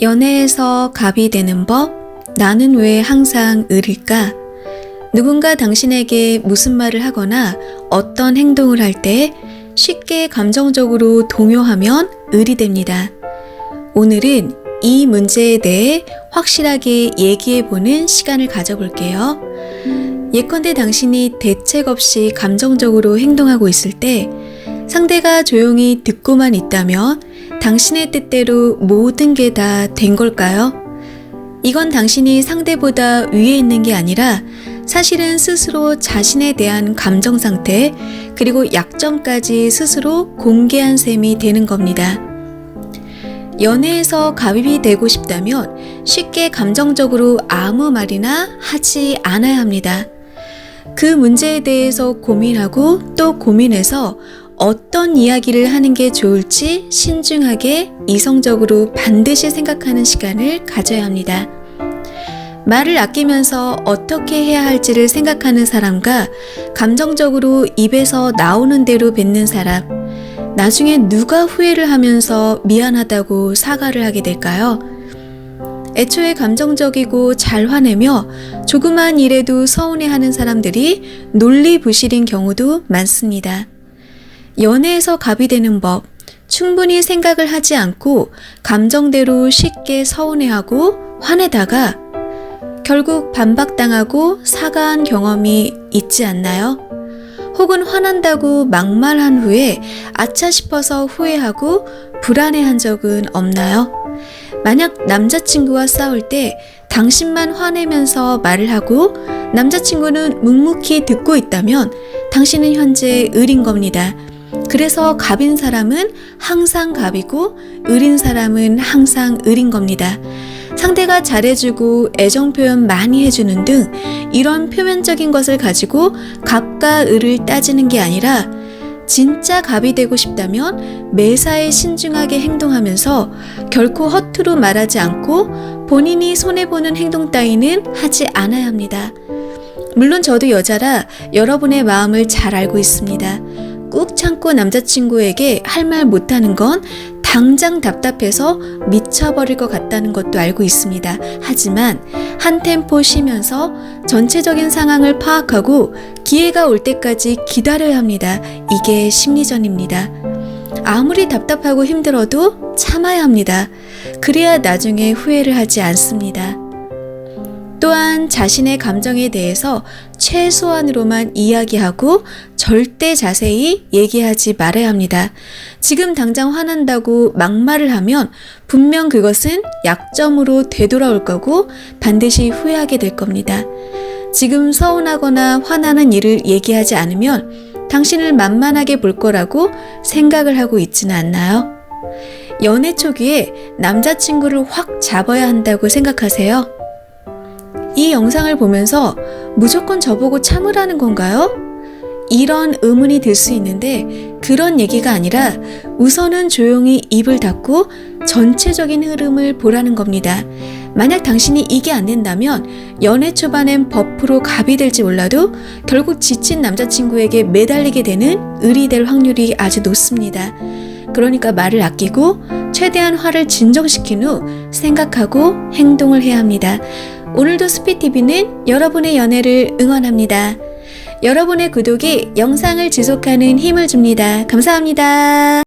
연애에서 갑이 되는 법? 나는 왜 항상 을일까? 누군가 당신에게 무슨 말을 하거나 어떤 행동을 할 때 쉽게 감정적으로 동요하면 을이 됩니다. 오늘은 이 문제에 대해 확실하게 얘기해 보는 시간을 가져볼게요. 예컨대 당신이 대책 없이 감정적으로 행동하고 있을 때 상대가 조용히 듣고만 있다면 당신의 뜻대로 모든 게 다 된 걸까요? 이건 당신이 상대보다 위에 있는 게 아니라 사실은 스스로 자신에 대한 감정 상태 그리고 약점까지 스스로 공개한 셈이 되는 겁니다. 연애에서 갑입이 되고 싶다면 쉽게 감정적으로 아무 말이나 하지 않아야 합니다. 그 문제에 대해서 고민하고 또 고민해서 어떤 이야기를 하는 게 좋을지 신중하게 이성적으로 반드시 생각하는 시간을 가져야 합니다. 말을 아끼면서 어떻게 해야 할지를 생각하는 사람과 감정적으로 입에서 나오는 대로 뱉는 사람, 나중에 누가 후회를 하면서 미안하다고 사과를 하게 될까요? 애초에 감정적이고 잘 화내며 조그만 일에도 서운해하는 사람들이 논리 부실인 경우도 많습니다. 연애에서 갑이 되는 법, 충분히 생각을 하지 않고 감정대로 쉽게 서운해하고 화내다가 결국 반박당하고 사과한 경험이 있지 않나요? 혹은 화난다고 막말한 후에 아차 싶어서 후회하고 불안해한 적은 없나요? 만약 남자친구와 싸울 때 당신만 화내면서 말을 하고 남자친구는 묵묵히 듣고 있다면 당신은 현재 을인 겁니다. 그래서 갑인 사람은 항상 갑이고 을인 사람은 항상 을인 겁니다. 상대가 잘해주고 애정 표현 많이 해주는 등 이런 표면적인 것을 가지고 갑과 을을 따지는 게 아니라 진짜 갑이 되고 싶다면 매사에 신중하게 행동하면서 결코 허투루 말하지 않고 본인이 손해보는 행동 따위는 하지 않아야 합니다. 물론 저도 여자라 여러분의 마음을 잘 알고 있습니다. 꾹 참고 남자친구에게 할 말 못하는 건 당장 답답해서 미쳐버릴 것 같다는 것도 알고 있습니다. 하지만 한 템포 쉬면서 전체적인 상황을 파악하고 기회가 올 때까지 기다려야 합니다. 이게 심리전입니다. 아무리 답답하고 힘들어도 참아야 합니다. 그래야 나중에 후회를 하지 않습니다. 또한 자신의 감정에 대해서 최소한으로만 이야기하고 절대 자세히 얘기하지 말아야 합니다. 지금 당장 화난다고 막말을 하면 분명 그것은 약점으로 되돌아올 거고 반드시 후회하게 될 겁니다. 지금 서운하거나 화나는 일을 얘기하지 않으면 당신을 만만하게 볼 거라고 생각을 하고 있지는 않나요? 연애 초기에 남자친구를 확 잡아야 한다고 생각하세요? 이 영상을 보면서 무조건 저보고 참으라는 건가요? 이런 의문이 들 수 있는데 그런 얘기가 아니라 우선은 조용히 입을 닫고 전체적인 흐름을 보라는 겁니다. 만약 당신이 이게 안 된다면 연애 초반엔 버프로 갑이 될지 몰라도 결국 지친 남자친구에게 매달리게 되는 을이 될 확률이 아주 높습니다. 그러니까 말을 아끼고 최대한 화를 진정시킨 후 생각하고 행동을 해야 합니다. 오늘도 스피TV는 여러분의 연애를 응원합니다. 여러분의 구독이 영상을 지속하는 힘을 줍니다. 감사합니다.